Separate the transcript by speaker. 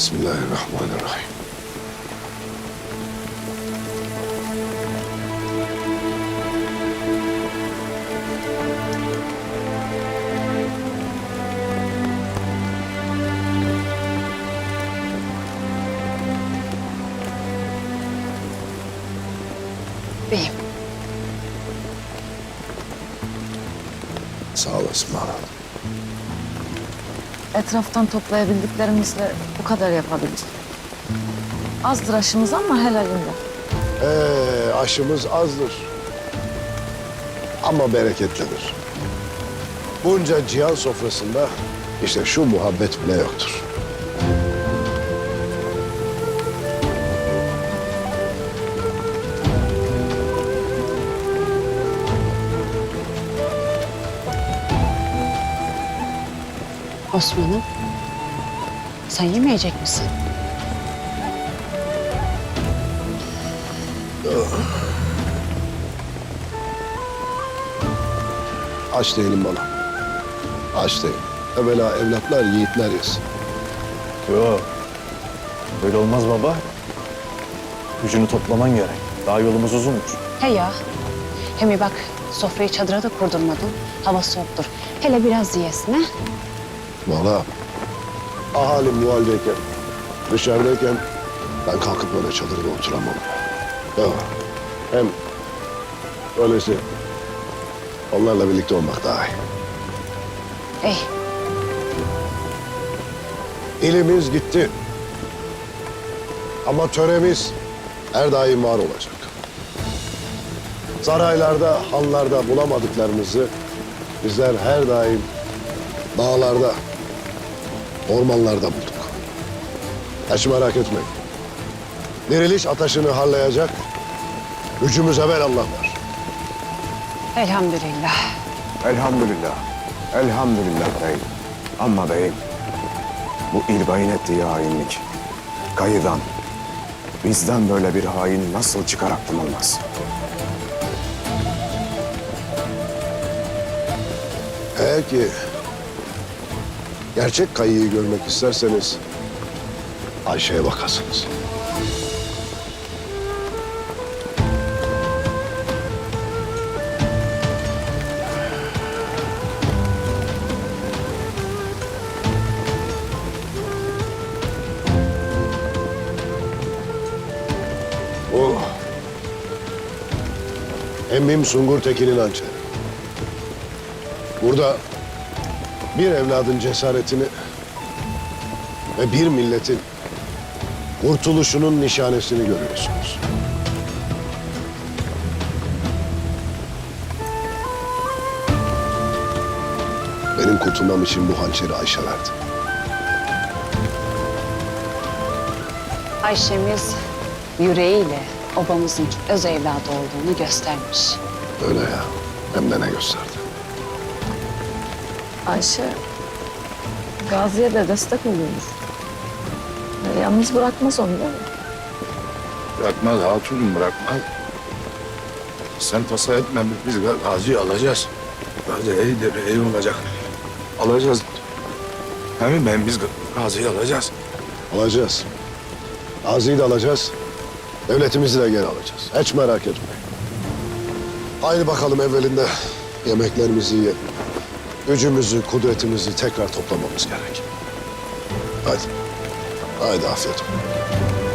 Speaker 1: بسم الله الرحمن الرحيم
Speaker 2: Beyim.
Speaker 1: Sağ olasın Mara.
Speaker 3: Etraftan toplayabildiklerimizle bu kadar yapabildik. Azdır aşımız ama helalinde.
Speaker 1: Ee, aşımız azdır. Ama bereketlidir. Bunca cihan sofrasında işte şu muhabbet bile yoktur.
Speaker 2: Osman'ım. Sen yemeyecek misin?
Speaker 1: Aç değilim bana. Aç değilim. Evvela evlatlar yiğitler yesin.
Speaker 4: Yok. Böyle olmaz baba. Gücünü toplaman gerek. Daha yolumuz uzunmuş.
Speaker 2: He ya. Hem bak sofrayı çadıra da kurdurmadın. Hava soğuktur. Hele biraz yiyesin
Speaker 1: Valla ahali muhaldeyken, dışarıdayken ben kalkıp böyle çadırda oturamam. Ya, hem öylesi onlarla birlikte olmak daha iyi.
Speaker 2: Ey
Speaker 1: İlimiz gitti. Ama töremiz her daim var olacak. Saraylarda, hanlarda bulamadıklarımızı bizler her daim dağlarda, ormanlarda bulduk. Hiç merak etmeyin. Diriliş ateşini harlayacak gücümüz evvel Allah var.
Speaker 2: elhamdülillah.
Speaker 5: Elhamdülillah. Elhamdülillah beyim. Ama beyim, bu İlbay'ın ettiği hainlik. Kayıdan, bizden böyle bir hain nasıl çıkar aklım olmaz.
Speaker 1: Eğer ki gerçek kayıyı görmek isterseniz Ayşe'ye bakasınız. Bu Emmim Sungur Tekin'in hançeri. Burada bir evladın cesaretini ve bir milletin kurtuluşunun nişanesini görüyorsunuz. Benim kurtulmam için bu hançeri Ayşe verdi.
Speaker 2: Ayşemiz yüreğiyle obamızın öz evladı olduğunu göstermiş.
Speaker 1: Öyle ya. Hem de ne gösterdi.
Speaker 3: Ayşe, Gazi'ye de destek oluyormuş. Yalnız bırakmaz onu değil mi?
Speaker 6: Bırakmaz hatunum bırakmaz. Sen tasa etme biz Gazi'yi alacağız. Gazi iyidir iyi olacak. Alacağız. Hem ben biz Gazi'yi alacağız.
Speaker 1: Alacağız. Azi'yi de alacağız. Devletimizi de geri alacağız. Hiç merak etmeyin. Haydi bakalım evvelinde yemeklerimizi yiyelim. Gücümüzü, kudretimizi tekrar toplamamız gerek. Haydi. Haydi afiyet olsun.